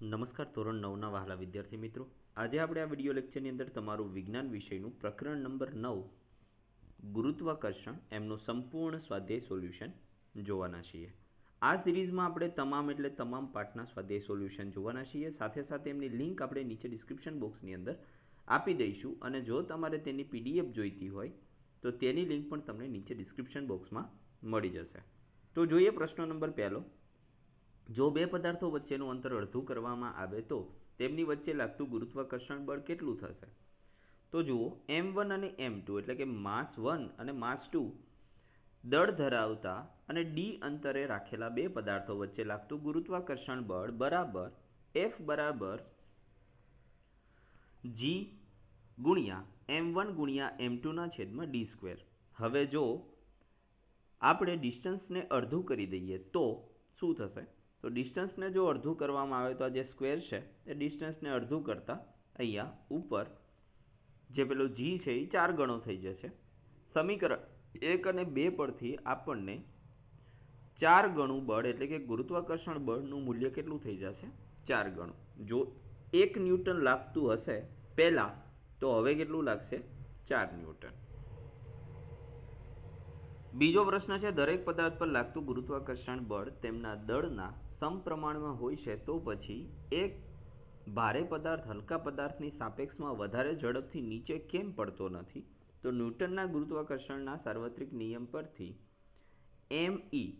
નમસ્કાર ધોરણ નવના વહાલા વિદ્યાર્થી મિત્રો. આજે આપણે આ વીડિયો લેક્ચરની અંદર તમારું વિજ્ઞાન વિષયનું પ્રકરણ નંબર નવ, ગુરુત્વાકર્ષણ એમનું સંપૂર્ણ સ્વાધ્યાય સોલ્યુશન જોવાના છીએ. આ સિરીઝમાં આપણે તમામ એટલે તમામ પાઠના સ્વાધ્યાય સોલ્યુશન જોવાના છીએ. સાથે સાથે એમની લિંક આપણે નીચે ડિસ્ક્રિપ્શન બોક્સની અંદર આપી દઈશું. અને જો તમારે તેની પીડીએફ જોઈતી હોય, તો તેની લિંક પણ તમને નીચે ડિસ્ક્રિપ્શન બોક્સમાં મળી જશે. તો જોઈએ પ્રશ્ન નંબર પહેલો. જો બે પદાર્થો વચ્ચેનું અંતર અડધું કરવામાં આવે તો તેમની વચ્ચે લાગતું ગુરુત્વાકર્ષણ બળ કેટલું થશે? તો જુઓ, એમ વન અને એમ ટુ એટલે કે માસ વન અને માસ ટુ દળ ધરાવતા અને ડી અંતરે રાખેલા બે પદાર્થો વચ્ચે લાગતું ગુરુત્વાકર્ષણ બળ બરાબર એફ બરાબર જી ગુણ્યા એમ વન ગુણ્યા એમ ટુના છેદમાં ડી સ્ક્વેર. હવે જો આપણે ડિસ્ટન્સને અડધું કરી દઈએ તો શું થશે? તો ડિસ્ટન્સને જો અડધું કરવામાં આવે તો આ જે સ્ક્વેર છે, એ ડિસ્ટન્સને અડધું કરતાં અહીંયા ઉપર જે પેલો જી છે, એ ચાર ગણો થઈ જશે. સમીકરણ એક અને બે પરથી આપણને ચાર ગણું બળ, એટલે કે ગુરુત્વાકર્ષણ બળનું મૂલ્ય કેટલું થઈ જશે? ચાર ગણું. જો એક ન્યૂટન લાગતું હશે પહેલાં, તો હવે કેટલું લાગશે? ચાર ન્યૂટન. બીજો પ્રશ્ન છે, દરેક પદાર્થ પર લાગતું ગુરુત્વાકર્ષણ બળ તેમના દળના સમપ્રમાણમાં હોય છે, તો પછી એક ભારે પદાર્થ, હલકા પદાર્થની સાપેક્ષમાં વધારે ઝડપથી નીચે કેમ પડતો નથી? તો ન્યૂટનના ગુરુત્વાકર્ષણના સાર્વત્રિક નિયમ પરથી એમ ઈ,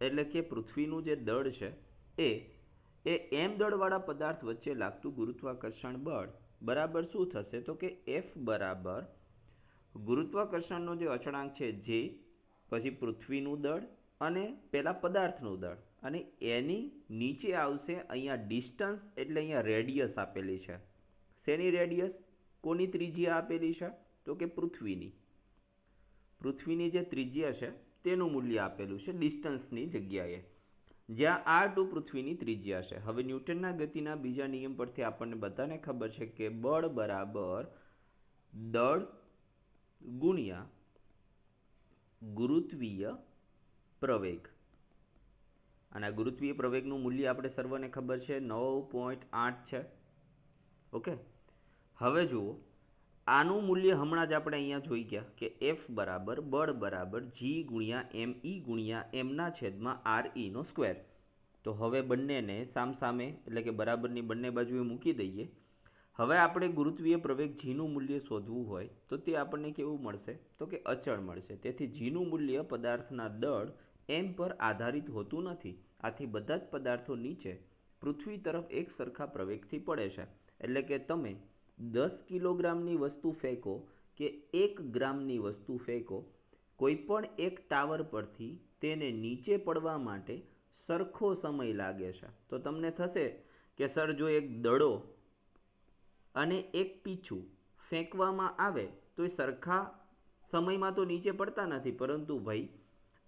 એટલે કે પૃથ્વીનું જે દળ છે, એ એ એમ દળવાળા પદાર્થ વચ્ચે લાગતું ગુરુત્વાકર્ષણ બળ બરાબર શું થશે? તો કે એફ બરાબર ગુરુત્વાકર્ષણનો જે અચળાંક છે, જે, પછી પૃથ્વીનું દળ અને પેલા પદાર્થનું દળ. અને એની નીચે આવશે અહીંયા ડિસ્ટન્સ એટલે અહીંયા રેડિયસ આપેલી છે. શેની રેડિયસ કોની ત્રિજ્યા આપેલી છે? તો કે પૃથ્વીની. પૃથ્વીની જે ત્રિજ્યા છે, તેનું મૂલ્ય આપેલું છે ડિસ્ટન્સની જગ્યાએ. જ્યાં આર ટુ પૃથ્વીની ત્રિજ્યા છે. હવે ન્યૂટનના ગતિના બીજા નિયમ પરથી આપણને બધાને ખબર છે કે બળ બરાબર દળ ગુણ્યા ગુરુત્વીય પ્રવેગ. અને આ ગુરુત્વીય પ્રવેગનું મૂલ્ય આપણે સર્વને ખબર છે, નવ પોઈન્ટ આઠ છે. ઓકે? હવે જુઓ, આનું મૂલ્ય હમણાં જ આપણે અહીંયા જોઈ ગયા કે એફ બરાબર, બળ બરાબર જી ગુણ્યા એમ ઈ ગુણ્યા એમના છેદમાં આર ઈનો સ્ક્વેર તો હવે બંનેને સામસામે, એટલે કે બરાબરની બંને બાજુએ મૂકી દઈએ. હવે આપણે ગુરુત્વીય પ્રવેગ જીનું મૂલ્ય શોધવું હોય, તો તે આપણને કેવું મળશે? તો કે અચળ મળશે. તેથી જીનું મૂલ્ય પદાર્થના દળ એમ પર આધારિત હોતું નથી. આથી બધા જ પદાર્થો નીચે, પૃથ્વી તરફ એક સરખા પ્રવેગથી પડે છે. એટલે કે તમે દસ કિલોગ્રામની વસ્તુ ફેંકો કે એક ગ્રામની વસ્તુ ફેંકો કોઈ પણ એક ટાવર પરથી તેને નીચે પડવા માટે સરખો સમય લાગે છે. તો તમને થશે કે સર, જો એક દડો અને એક પીછું ફેંકવામાં આવે, તો એ સરખા સમયમાં તો નીચે પડતા નથી. પરંતુ ભાઈ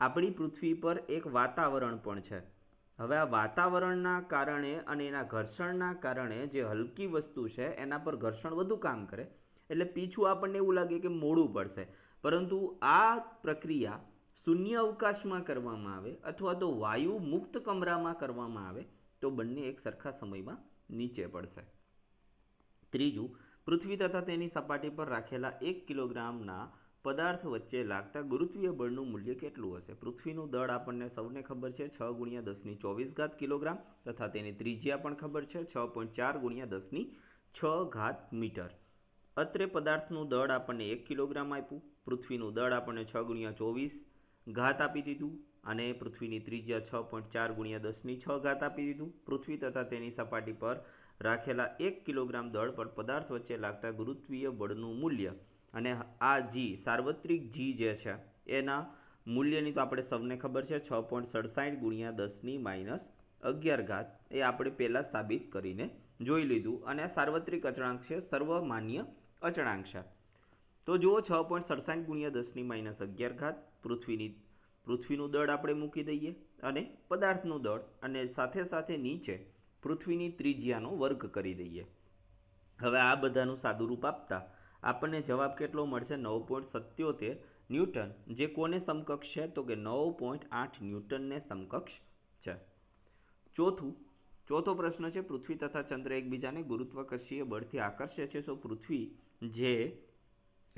આપણી પૃથ્વી પર એક વાતાવરણ પણ છે. હવે આ વાતાવરણના કારણે અને એના ઘર્ષણના કારણે જે હલકી વસ્તુ છે, એના પર ઘર્ષણ વધુ કામ કરે. એટલે પીછું આપણને એવું લાગે કે મોડું પડશે. પરંતુ આ પ્રક્રિયા શૂન્ય અવકાશમાં કરવામાં આવે અથવા તો વાયુ મુક્ત કમરામાં કરવામાં આવે, તો બંને એક સરખા સમયમાં નીચે પડશે. ત્રીજું, પૃથ્વી તથા તેની સપાટી પર રાખેલા એક કિલોગ્રામના પદાર્થ વચ્ચે લાગતા ગુરુત્વીય બળનું મૂલ્ય કેટલું હશે? પૃથ્વીનું દળ આપણને સૌને ખબર છે, છ ગુણ્યા દસની ચોવીસ ઘાત કિલોગ્રામ તથા તેની ત્રિજ્યા પણ ખબર છે, છ પોઈન્ટ ચાર ગુણ્યા દસની છ ઘાત મીટર. અત્રે પદાર્થનું દળ આપણને એક કિલોગ્રામ આપ્યું, પૃથ્વીનું દળ આપણને છ ગુણ્યા ચોવીસ ઘાત આપી દીધું અને પૃથ્વીની ત્રિજ્યા છ પોઈન્ટ ચાર ગુણ્યા દસની છ ઘાત આપી દીધું. પૃથ્વી તથા તેની સપાટી પર રાખેલા એક કિલોગ્રામ દળ પર પદાર્થ વચ્ચે લાગતા ગુરુત્વીય બળનું મૂલ્ય અને આ જી સાર્વત્રિક જી જે છે, એના મૂલ્યની તો આપણે સૌને ખબર છે, છ પોઈન્ટ સડસાઠ ગુણ્યા દસની માઇનસ અગિયાર ઘાત. એ આપણે પહેલાં સાબિત કરીને જોઈ લીધું અને આ સાર્વત્રિક અચળાંક છે, સર્વમાન્ય અચળાંક છે. તો જુઓ છ પોઈન્ટ સડસાઠ ગુણ્યા દસની માઇનસ અગિયાર ઘાત, પૃથ્વીની, પૃથ્વીનું દળ આપણે મૂકી દઈએ અને પદાર્થનું દળ અને સાથે સાથે નીચે પૃથ્વીની ત્રિજ્યાનો વર્ગ કરી દઈએ. હવે આ બધાનું સાદુરૂપ આપતા આપણને જવાબ કેટલો મળશે? નવ પોઈન્ટ સત્યોતેર ન્યૂટન. જે કોને સમકક્ષ છે? તો કે નવ પોઈન્ટ આઠ ન્યૂટનને સમકક્ષ છે. ચોથું, ચોથો પ્રશ્ન છે. પૃથ્વી તથા ચંદ્ર એકબીજાને ગુરુત્વાકર્ષીય બળથી આકર્ષે છે. સો પૃથ્વી જે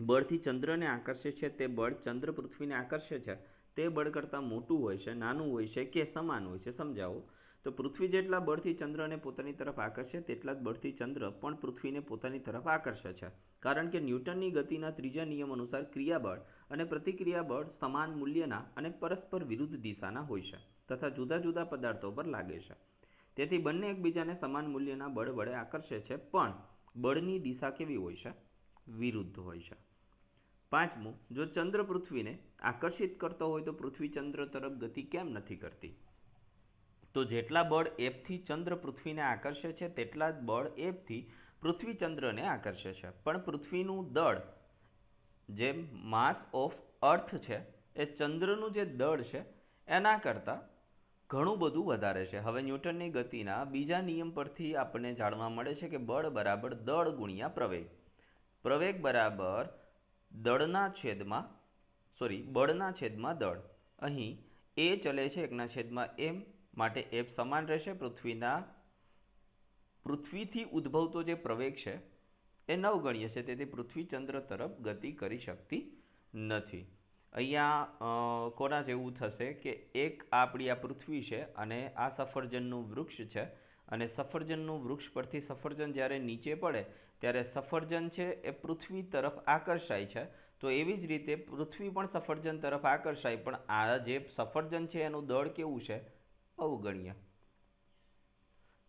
બળથી ચંદ્રને આકર્ષે છે, તે બળ ચંદ્ર પૃથ્વીને આકર્ષે છે. તે બળ કરતાં મોટું હોય છે, નાનું હોય છે કે સમાન હોય છે? સમજાવો. તો પૃથ્વી જેટલા બળથી ચંદ્રને પોતાની તરફ આકર્ષે તેટલા જ બળથી ચંદ્ર પણ પૃથ્વીને પોતાની તરફ આકર્ષે છે. કારણ કે ન્યૂટનની ગતિના ત્રીજા નિયમ અનુસાર ક્રિયાબળ અને પ્રતિક્રિયા બળ સમાન મૂલ્યના અને પરસ્પર વિરુદ્ધ દિશાના હોય છે તથા જુદા જુદા પદાર્થો પર લાગે છે. તેથી બંને એકબીજાને સમાન મૂલ્યના બળ વડે આકર્ષે છે પણ બળની દિશા કેવી હોય છે? વિરુદ્ધ હોય છે. પાંચમું, જો ચંદ્ર પૃથ્વીને આકર્ષિત કરતો હોય તો પૃથ્વી ચંદ્ર તરફ ગતિ કેમ નથી કરતી? તો જેટલા બળ એફથી ચંદ્ર પૃથ્વીને આકર્ષે છે, તેટલા જ બળ એફથી પૃથ્વી ચંદ્રને આકર્ષે છે. પણ પૃથ્વીનું દળ, જે માસ ઓફ અર્થ છે, એ ચંદ્રનું જે દળ છે, એના કરતાં ઘણું બધું વધારે છે. હવે ન્યૂટનની ગતિના બીજા નિયમ પરથી આપણને જાણવા મળે છે કે બળ બરાબર દળ ગુણ્યા પ્રવેગ. પ્રવેગ બરાબર દળના છેદમાં સોરી બળના છેદમાં દળ. અહીં એ ચલે છે, એકના છેદમાં એમ માટે એફ સમાન રહેશે. પૃથ્વીના, પૃથ્વીથી ઉદ્ભવતો જે પ્રવેગ છે, એ નવગણ્ય છે તેથી પૃથ્વી ચંદ્ર તરફ ગતિ કરી શકતી નથી. અહીંયા કોના જેવું થશે કે એક આપણી આ પૃથ્વી છે અને આ સફરજનનું વૃક્ષ છે અને સફરજનનું વૃક્ષ પરથી સફરજન જ્યારે નીચે પડે, ત્યારે સફરજન છે એ પૃથ્વી તરફ આકર્ષાય છે. તો એવી જ રીતે પૃથ્વી પણ સફરજન તરફ આકર્ષાય. પણ આ જે સફરજન છે એનું દળ કેવું છે? અવગણ્ય.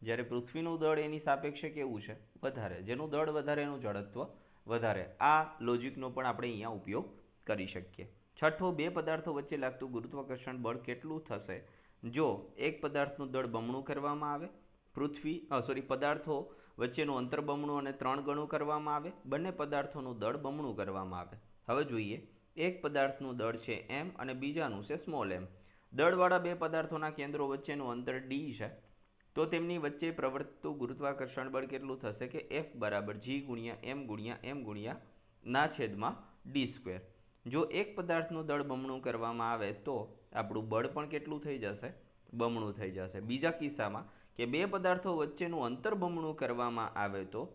જ્યારે પૃથ્વીનું દળ એની સાપેક્ષે કેવું છે? વધારે. જેનું દળ વધારે, એનું જડત્વ વધારે. આ લોજિકનો પણ આપણે અહીંયા ઉપયોગ કરી શકીએ. છઠ્ઠો, બે પદાર્થો વચ્ચે લાગતું ગુરુત્વાકર્ષણ બળ કેટલું થશે? જો એક પદાર્થનું દળ બમણું કરવામાં આવે, પૃથ્વી સોરી પદાર્થો વચ્ચેનું અંતર બમણું અને ત્રણ ગણું કરવામાં આવે, બંને પદાર્થોનું દળ બમણું કરવામાં આવે. હવે જોઈએ. એક પદાર્થનું દળ છે એમ અને બીજાનું છે સ્મોલ એમ દળવાળા બે પદાર્થોના કેન્દ્રો વચ્ચેનું અંતર ડી છે. તો તેમની વચ્ચે પ્રવર્તતું ગુરુત્વાકર્ષણ બળ કેટલું થશે કે એફ બરાબર જી ગુણ્યા એમ ગુણ્યા એમ ગુણ્યા ના છેદમાં ડી સ્ક્વેર જો એક પદાર્થનું દળ બમણું કરવામાં આવે તો આપણું બળ પણ કેટલું થઈ જશે? બમણું થઈ જશે. બીજા કિસ્સામાં કે બે પદાર્થો વચ્ચેનું અંતર બમણું કરવામાં આવે તો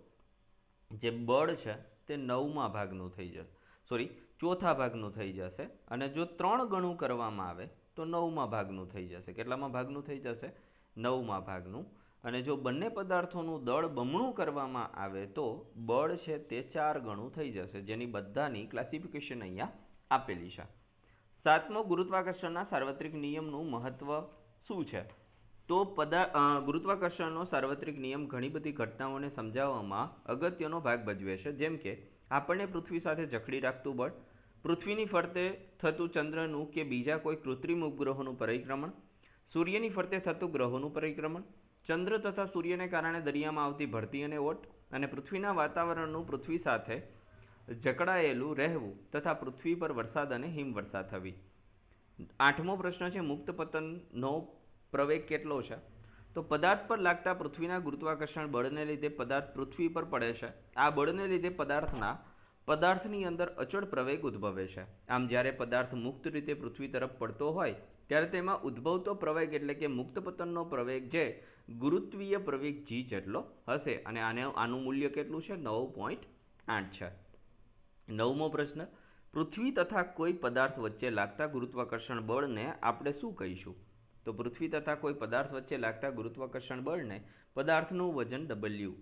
જે બળ છે તે નવમા ભાગનું થઈ જશે. સોરી ચોથા ભાગનું થઈ જશે. અને જો ત્રણ ગણું કરવામાં આવે તો નવમાં ભાગનું થઈ જશે. કેટલામાં ભાગનું થઈ જશે? નવમાં ભાગનું. અને જો બંને પદાર્થોનું દળ બમણું કરવામાં આવે તો બળ છે તે ચાર ગણું થઈ જશે, જેની બધાની ક્લાસિફિકેશન અહીંયા આપેલી છે. સાતમો ગુરુત્વાકર્ષણના સાર્વત્રિક નિયમનું મહત્વ શું છે? તો પદા ગુરુત્વાકર્ષણનો સાર્વત્રિક નિયમ ઘણી બધી ઘટનાઓને સમજાવવામાં અગત્યનો ભાગ ભજવે છે. જેમ કે, આપણને પૃથ્વી સાથે જકડી રાખતું બળ પૃથ્વીની ફરતે થતું ચંદ્રનું કે બીજા કોઈ કૃત્રિમ ઉપગ્રહોનું પરિક્રમણ, સૂર્યની ફરતે થતું ગ્રહોનું પરિક્રમણ, ચંદ્ર તથા સૂર્યને કારણે દરિયામાં આવતી ભરતી અને ઓટ અને પૃથ્વીના વાતાવરણનું પૃથ્વી સાથે જકડાયેલું રહેવું તથા પૃથ્વી પર વરસાદ અને હિમવર્ષા થવી. આઠમો પ્રશ્ન છે, મુક્ત પતનનો પ્રવેગ કેટલો છે? તો પદાર્થ પર લાગતા પૃથ્વીના ગુરુત્વાકર્ષણ બળને લીધે પદાર્થ પૃથ્વી પર પડે છે. આ બળને લીધે પદાર્થના પદાર્થની અંદર અચળ પ્રવેગ ઉદ્ભવે છે. આમ જ્યારે પદાર્થ મુક્ત રીતે પૃથ્વી તરફ પડતો હોય, ત્યારે તેમાં ઉદ્ભવતો પ્રવેગ એટલે કે મુક્ત પતનનો પ્રવેગ જે ગુરુત્વીય પ્રવેગ જી જેટલો હશે અને આને આનું મૂલ્ય કેટલું છે? નવ પોઈન્ટ આઠ છે. નવમો પ્રશ્ન, પૃથ્વી તથા કોઈ પદાર્થ વચ્ચે લાગતા ગુરુત્વાકર્ષણ બળને આપણે શું કહીશું? તો પૃથ્વી તથા કોઈ પદાર્થ વચ્ચે લાગતા ગુરુત્વાકર્ષણ બળને પદાર્થનું વજન ડબલ્યુ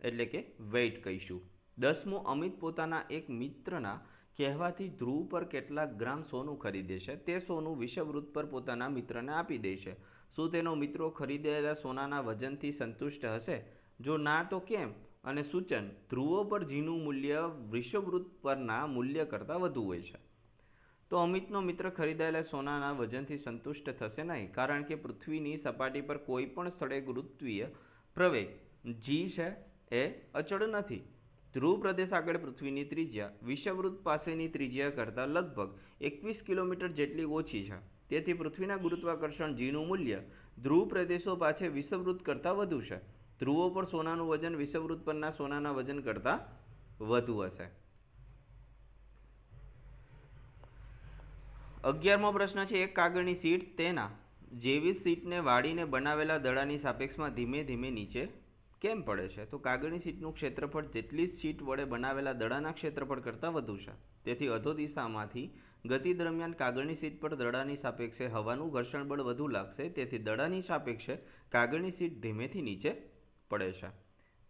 એટલે કે વેઇટ કહીશું. દસમું અમિત પોતાના એક મિત્રના કહેવાથી ધ્રુવ પર કેટલાક ગ્રામ સોનું ખરીદે છે. તે સોનું વિષવવૃત્ત પર પોતાના મિત્રને આપી દે છે. શું તેનો મિત્રો ખરીદેલા સોનાના વજનથી સંતુષ્ટ હશે? જો ના, તો કેમ? અને સૂચન, ધ્રુવો પર જીનું મૂલ્ય વિષવવૃત્ત પરના મૂલ્ય કરતાં વધુ હોય છે. તો અમિતનો મિત્ર ખરીદાયેલા સોનાના વજનથી સંતુષ્ટ થશે નહીં, કારણ કે પૃથ્વીની સપાટી પર કોઈ પણ સ્થળે ગુરુત્વીય પ્રવેગ જી છે, એ અચળ નથી. ધ્રુવ પ્રદેશ આગળ પૃથ્વીની ત્રિજ્યા વિષવવૃત્ત પાસેની ત્રિજ્યા કરતાં લગભગ એકવીસ કિલોમીટર જેટલી ઓછી છે. તેથી પૃથ્વીના ગુરુત્વાકર્ષણ જીનું મૂલ્ય ધ્રુવ પ્રદેશો પાછે વિષવવૃત્ત કરતાં વધુ છે. ધ્રુવો પર સોનાનું વજન વિષવવૃત્ત પરના સોનાના વજન કરતાં વધુ હશે. અગિયારમો પ્રશ્ન છે, એક કાગળની સીટ તેના જેવી સીટને વાળીને બનાવેલા દડાની સાપેક્ષમાં ધીમે ધીમે નીચે કેમ પડે છે? તો કાગળની સીટનું ક્ષેત્રફળ જેટલી સીટ વડે બનાવેલા દડાના ક્ષેત્રફળ કરતાં વધુ છે. તેથી અધો દિશામાંથી ગતિ દરમિયાન કાગળની સીટ પર દડાની સાપેક્ષે હવાનું ઘર્ષણ બળ વધુ લાગશે, તેથી દડાની સાપેક્ષે કાગળની સીટ ધીમેથી નીચે પડે છે.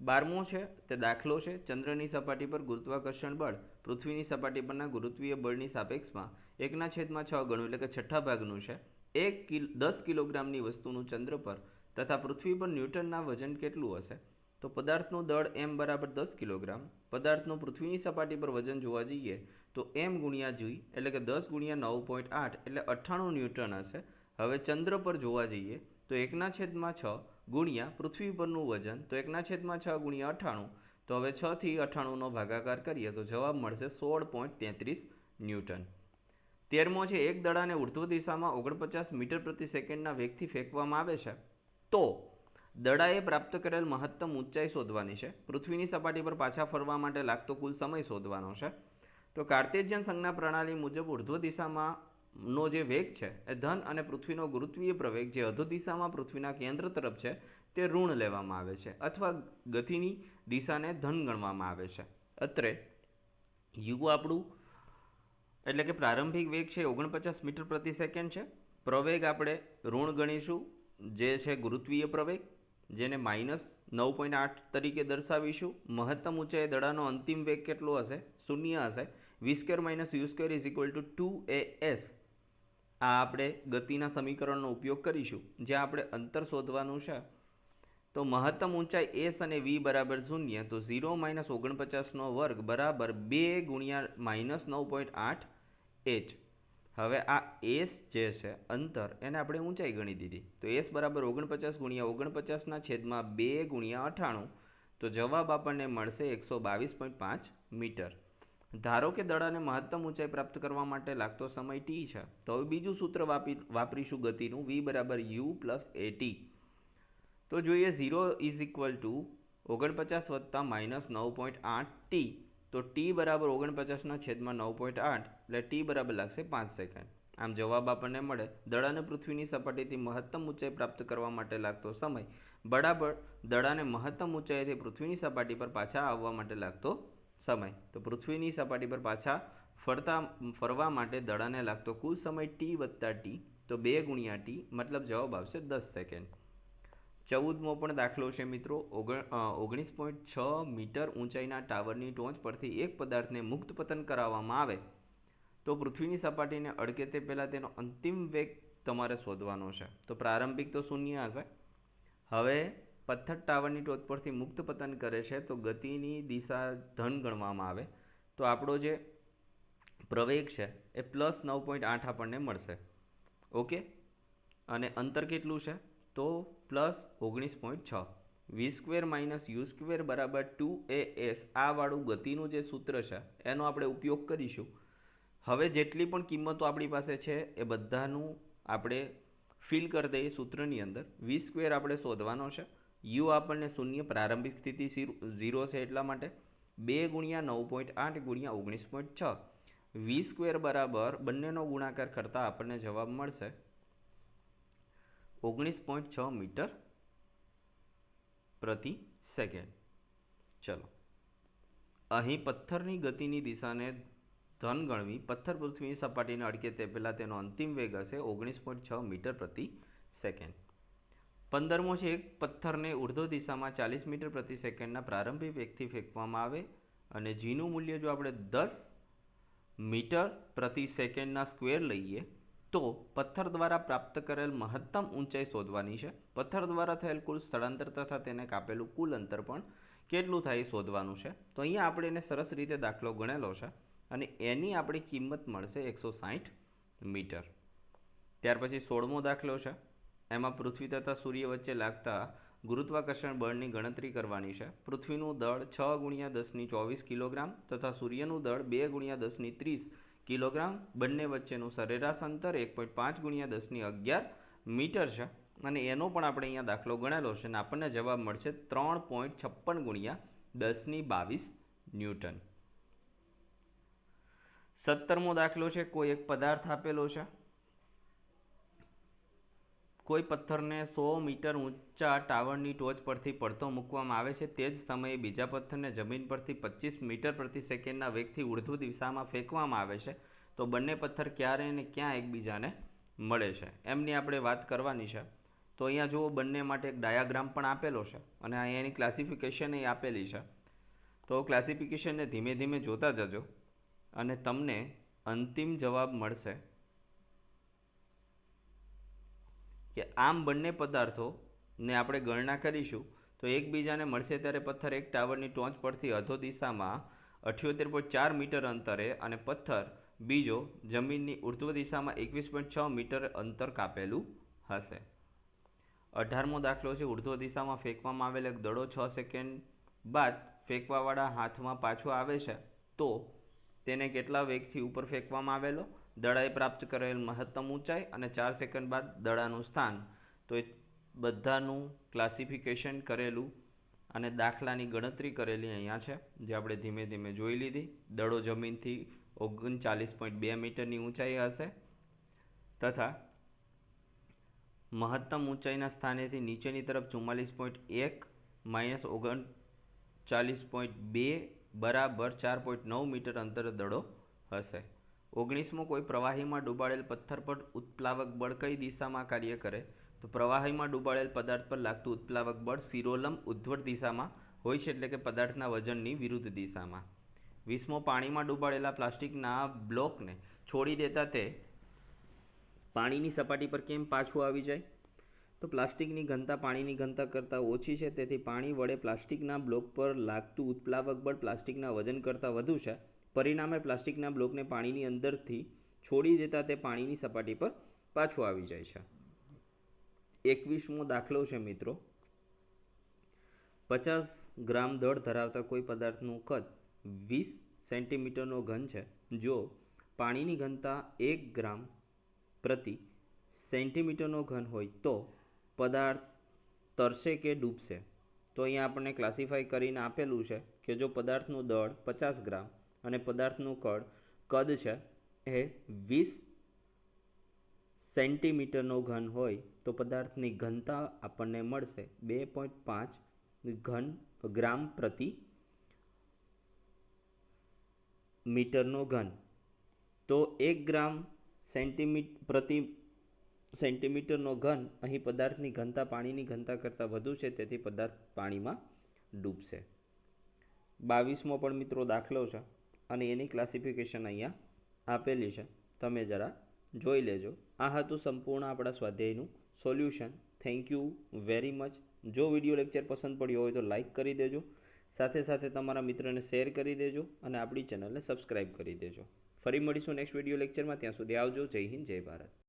બારમો છે, તે દાખલો છે. ચંદ્રની સપાટી પર ગુરુત્વાકર્ષણ બળ પૃથ્વીની સપાટી પરના ગુરુત્વીય બળની સાપેક્ષમાં એકના છેદમાં છ ગણું એટલે કે છઠ્ઠા ભાગનું છે. એક કિલ, દસ કિલોગ્રામની વસ્તુનું ચંદ્ર પર તથા પૃથ્વી પર ન્યૂટનના વજન કેટલું હશે? તો પદાર્થનું દળ એમ બરાબર દસ કિલોગ્રામ. પદાર્થનું પૃથ્વીની સપાટી પર વજન જોવા જઈએ, તો એમ ગુણ્યા જી એટલે કે દસ ગુણ્યા નવ પોઈન્ટ આઠ, એટલે અઠ્ઠાણું ન્યૂટન હશે. હવે ચંદ્ર પર જોવા જઈએ, તો એકના છેદમાં છ ગુણ્યા પૃથ્વી પરનું વજન, તો એકના છેદમાં છ ગુણ્યા અઠ્ઠાણું. તો હવે છથી અઠ્ઠાણુંનો ભાગાકાર કરીએ, તો જવાબ મળશે સોળ પોઈન્ટ તેત્રીસ ન્યૂટન. તેરમો છે, એક દડાને ઉર્ધ્વ દિશામાં ઓગણપચાસ મીટર પ્રતિ સેકન્ડના વેગથી ફેંકવામાં આવે છે. તો દડાએ પ્રાપ્ત કરેલ મહત્તમ ઊંચાઈ શોધવાની છે. પૃથ્વીની સપાટી પર પાછા ફરવા માટે લાગતો કુલ સમય શોધવાનો છે. તો કાર્તેજિયન સંજ્ઞા પ્રણાલી મુજબ ઉર્ધ્વ દિશામાં નો જે વેગ છે, એ ધન અને પૃથ્વીનો ગુરુત્વીય પ્રવેગ જે અધો દિશામાં પૃથ્વીના કેન્દ્ર તરફ છે, તે ઋણ લેવામાં આવે છે અથવા ગતિની દિશાને ધન ગણવામાં આવે છે. અત્રે યુ આપણું એટલે કે પ્રારંભિક વેગ છે ઓગણપચાસ મીટર પ્રતિ સેકન્ડ છે. પ્રવેગ આપણે ઋણ ગણીશું જે છે ગુરુત્વીય પ્રવેગ, જેને માઇનસ નવ પોઈન્ટ આઠ તરીકે દર્શાવીશું. મહત્તમ ઊંચાઈ દડાનો અંતિમ વેગ કેટલો હશે? શૂન્ય હશે. V square minus U square is equal to two A S આ આપણે ગતિના સમીકરણનો ઉપયોગ કરીશું, જ્યાં આપણે અંતર શોધવાનું છે. તો મહત્તમ ઊંચાઈ એસ અને વી બરાબર શૂન્ય, તો ઝીરો માઇનસ ઓગણપચાસનો વર્ગ બરાબર બે ગુણ્યા માઇનસ નવ પોઈન્ટ આઠ એચ હવે આ એસ જે છે, અંતર, એને આપણે ઊંચાઈ ગણી દીધી. તો એસ બરાબર ઓગણપચાસ ગુણ્યા ઓગણપચાસના છેદમાં બે ગુણ્યા અઠ્ઠાણું તો જવાબ આપણને મળશે એકસો બાવીસ પોઈન્ટ પાંચ મીટર. ધારો કે દડાને મહત્તમ ઊંચાઈ પ્રાપ્ત કરવા માટે લાગતો સમય ટી છે, તો હવે બીજું સૂત્ર વાપી વાપરીશું ગતિનું વી બરાબર યુ પ્લસ એ ટી તો જોઈએ ઝીરો ઇઝ ઇક્વલ ટુ ઓગણપચાસ વત્તા માઇનસ નવ પોઈન્ટ આઠ ટી તો ટી બરાબર ઓગણપચાસના છેદમાં નવ પોઈન્ટ આઠ એટલે ટી બરાબર લાગશે પાંચ સેકન્ડ. આમ જવાબ આપણને મળે દડાને પૃથ્વીની સપાટીથી મહત્તમ ઊંચાઈ પ્રાપ્ત કરવા માટે લાગતો સમય બરાબર દડાને મહત્તમ ઊંચાઈથી પૃથ્વીની સપાટી પર પાછા આવવા માટે લાગતો સમય. તો પૃથ્વીની સપાટી પર પાછા ફરતા, ફરવા માટે દડાને લાગતો કુલ સમય ટી વત્તા ટી તો બે ગુણ્યા ટી મતલબ જવાબ આવશે દસ સેકન્ડ. ચૌદમો પણ દાખલો છે મિત્રો. ઓગણ ઓગણીસ પોઈન્ટ છ મીટર ઊંચાઈના ટાવરની ટોચ પરથી એક પદાર્થને મુક્ત પતન કરાવવામાં આવે. તો પૃથ્વીની સપાટીને અડકે તે પહેલાં તેનો અંતિમ વેગ તમારે શોધવાનો છે. તો પ્રારંભિક તો શૂન્ય હશે. હવે પથ્થર ટાવરની ટોચ પરથી મુક્ત પતન કરે છે તો ગતિની દિશા ધન ગણવામાં આવે. તો આપણો જે પ્રવેગ છે એ પ્લસ નવ પોઈન્ટ આઠ આપણને મળશે. ઓકે? અને અંતર કેટલું છે? તો પ્લસ ઓગણીસ પોઈન્ટ છ. V square minus U square બરાબર ટુ એ એસ આ વાળું ગતિનું જે સૂત્ર છે, એનો આપણે ઉપયોગ કરીશું. હવે જેટલી પણ કિંમતો આપણી પાસે છે, એ બધાનું આપણે ફિલ કરી દઈએ સૂત્રની અંદર. વી સ્ક્વેર આપણે શોધવાનો છે. યુ આપણને શૂન્ય પ્રારંભિક સ્થિતિ ઝીરો છે એટલા માટે. બે ગુણ્યા નવ પોઈન્ટ આઠ ગુણ્યા ઓગણીસ પોઈન્ટ છ. વી સ્ક્વેર બરાબર બંનેનો ગુણાકાર કરતાં આપણને જવાબ મળશે ઓગણીસ પોઈન્ટ છ મીટર પ્રતિ સેકન્ડ. ચલો. અહીં પથ્થરની ગતિની દિશાને ધન ગણવી, પથ્થર પૃથ્વીની સપાટીને અડકે તે પહેલાં તેનો અંતિમ વેગ હશે ઓગણીસ પોઈન્ટ છ મીટર પ્રતિ સેકન્ડ. પંદરમો છે, એક પથ્થરને ઉર્ધ્વ દિશામાં ચાલીસ મીટર પ્રતિ સેકન્ડના પ્રારંભિક વેગથી ફેંકવામાં આવે અને જીનું મૂલ્ય જો આપણે દસ મીટર પ્રતિ સેકન્ડના સ્ક્વેર લઈએ તો પથ્થર દ્વારા પ્રાપ્ત કરેલ મહત્તમ ઊંચાઈ શોધવાની છે. પથ્થર દ્વારા થયેલ કુલ સ્થળાંતર તથા તેને કાપેલું કુલ અંતર પણ કેટલું થાય એ શોધવાનું છે. તો અહીંયા આપણે એને સરસ રીતે દાખલો ગણેલો છે અને એની આપણી કિંમત મળશે એકસો સાહીઠ મીટર. ત્યાર પછી સોળમો દાખલો છે. એમાં પૃથ્વી તથા સૂર્ય વચ્ચે લાગતા ગુરુત્વાકર્ષણ બળની ગણતરી કરવાની છે. પૃથ્વીનું દળ છ ગુણ્યા દસની ચોવીસ કિલોગ્રામ તથા સૂર્યનું દળ બે ગુણ્યા દસની ત્રીસ કિલોગ્રામ. બંને વચ્ચેનું સરેરાશ અંતર એક પોઈન્ટ પાંચ ગુણ્યા દસની અગિયાર મીટર છે. અને એનો પણ આપણે અહીંયા દાખલો ગણેલો છે અને આપણને જવાબ મળશે ત્રણ પોઈન્ટ છપ્પન ગુણ્યા દસની બાવીસ ન્યૂટન. સત્તરમો દાખલો છે. કોઈ એક પદાર્થ આપેલો છે. કોઈ પથ્થરને સો મીટર ઊંચા ટાવરની ટોચ પરથી પડતો મૂકવામાં આવે છે, તે જ સમયે બીજા પથ્થરને જમીન પરથી પચીસ મીટર પ્રતિ સેકન્ડના વેગથી ઉર્ધ્વ દિશામાં ફેંકવામાં આવે છે. તો બંને પથ્થર ક્યારે અને ક્યાં એકબીજાને મળે છે? એમની આપણે વાત કરવાની છે. તો અહીંયા જુઓ, બંને માટે એક ડાયાગ્રામ પણ આપેલો છે અને અહીંયાની ક્લાસિફિકેશન એ આપેલી છે. તો ક્લાસિફિકેશનને ધીમે ધીમે જોતા જજો અને તમને અંતિમ જવાબ મળશે. કે આમ બંને પદાર્થોને આપણે ગણના કરીશું, તો એકબીજાને મળશે ત્યારે પથ્થર એક ટાવરની ટોચ પરથી અધો દિશામાં અઠ્યોતેર પોઈન્ટ ચાર મીટર અંતરે અને પથ્થર બીજો જમીનની ઉર્ધ્વ દિશામાં એકવીસ પોઈન્ટ છ મીટર અંતર કાપેલું હશે. અઢારમો દાખલો છે, ઉર્ધ્વ દિશામાં ફેંકવામાં આવેલ એક દડો છ સેકન્ડ બાદ ફેંકવાવાળા હાથમાં પાછો આવે છે, તો તેને કેટલા વેગથી ઉપર ફેંકવામાં આવેલો? દડાએ પ્રાપ્ત કરેલ મહત્તમ ઊંચાઈ અને ચાર સેકન્ડ બાદ દડાનું સ્થાન. તો એ બધાનું ક્લાસિફિકેશન કરેલું અને દાખલાની ગણતરી કરેલી અહીંયા છે, જે આપણે ધીમે ધીમે જોઈ લીધી. દડો જમીનથી ઓગણચાલીસ પોઈન્ટ બે મીટરની ઊંચાઈ હશે તથા મહત્તમ ઊંચાઈના સ્થાનેથી નીચેની તરફ ચુમ્માલીસ પોઈન્ટ એક માઇનસ ઓગણચાલીસ પોઈન્ટ બે બરાબર ચાર પોઈન્ટ નવ મીટર અંતરે દડો હશે. ઓગણીસમો કોઈ પ્રવાહીમાં ડૂબાડેલ પથ્થર પર ઉત્પ્લાવક બળ કઈ દિશામાં કાર્ય કરે? તો પ્રવાહીમાં ડૂબાડેલ પદાર્થ પર લાગતું ઉત્પ્લાવક બળ સિરોલમ ઉદ્ધર દિશામાં હોય છે એટલે કે પદાર્થના વજનની વિરુદ્ધ દિશામાં. વીસમો પાણીમાં ડૂબાડેલા પ્લાસ્ટિકના બ્લોકને છોડી દેતા તે પાણીની સપાટી પર કેમ પાછું આવી જાય? તો પ્લાસ્ટિકની ઘનતા પાણીની ઘનતા કરતાં ઓછી છે, તેથી પાણી વડે પ્લાસ્ટિકના બ્લોક પર લાગતું ઉત્પ્લાવક બળ પ્લાસ્ટિકના વજન કરતાં વધુ છે. પરિણામે પ્લાસ્ટિકના બ્લોકને પાણીની અંદરથી છોડી દેતા તે પાણીની સપાટી પર પાછું આવી જાય છે. એકવીસમો દાખલો છે મિત્રો. પચાસ ગ્રામ દળ ધરાવતા કોઈ પદાર્થનું કદ વીસ સેન્ટીમીટરનો ઘન છે. જો પાણીની ઘનતા એક ગ્રામ પ્રતિ સેન્ટીમીટરનો ઘન હોય તો પદાર્થ તરશે કે ડૂબશે. તો અહીંયા આપણને ક્લાસિફાઈ કરીને આપેલું છે કે જો પદાર્થનું દળ પચાસ ગ્રામ અને પદાર્થનું કદ કદ છે એ વીસ સેન્ટીમીટરનો ઘન હોય તો પદાર્થની ઘનતા આપણને મળશે બે પોઈન્ટ પાંચ ઘન ગ્રામ પ્રતિ મીટરનો ઘન. તો એક ગ્રામ સેન્ટીમી, પ્રતિ સેન્ટીમીટરનો ઘન અહીં પદાર્થની ઘનતા, પાણીની ઘનતા કરતાં વધુ છે, તેથી પદાર્થ પાણીમાં ડૂબશે. બાવીસમો પણ મિત્રો દાખલો છે. અને એની ક્લાસિફિકેશન અહીંયા આપેલી છે. તમે જરા જોઈ લેજો. આ હતું સંપૂર્ણ આપણા સ્વાધ્યાયનું solution thank you very much જો વીડિયો લેક્ચર પસંદ પડ્યો હોય તો લાઇક કરી દેજો. સાથે સાથે તમારા મિત્રને શેર કરી દેજો અને આપણી ચેનલને સબસ્ક્રાઈબ કરી દેજો. ફરી મળીશું નેક્સ્ટ વીડિયો લેક્ચરમાં ત્યાં સુધી આવજો. જય હિન્દ, જય ભારત.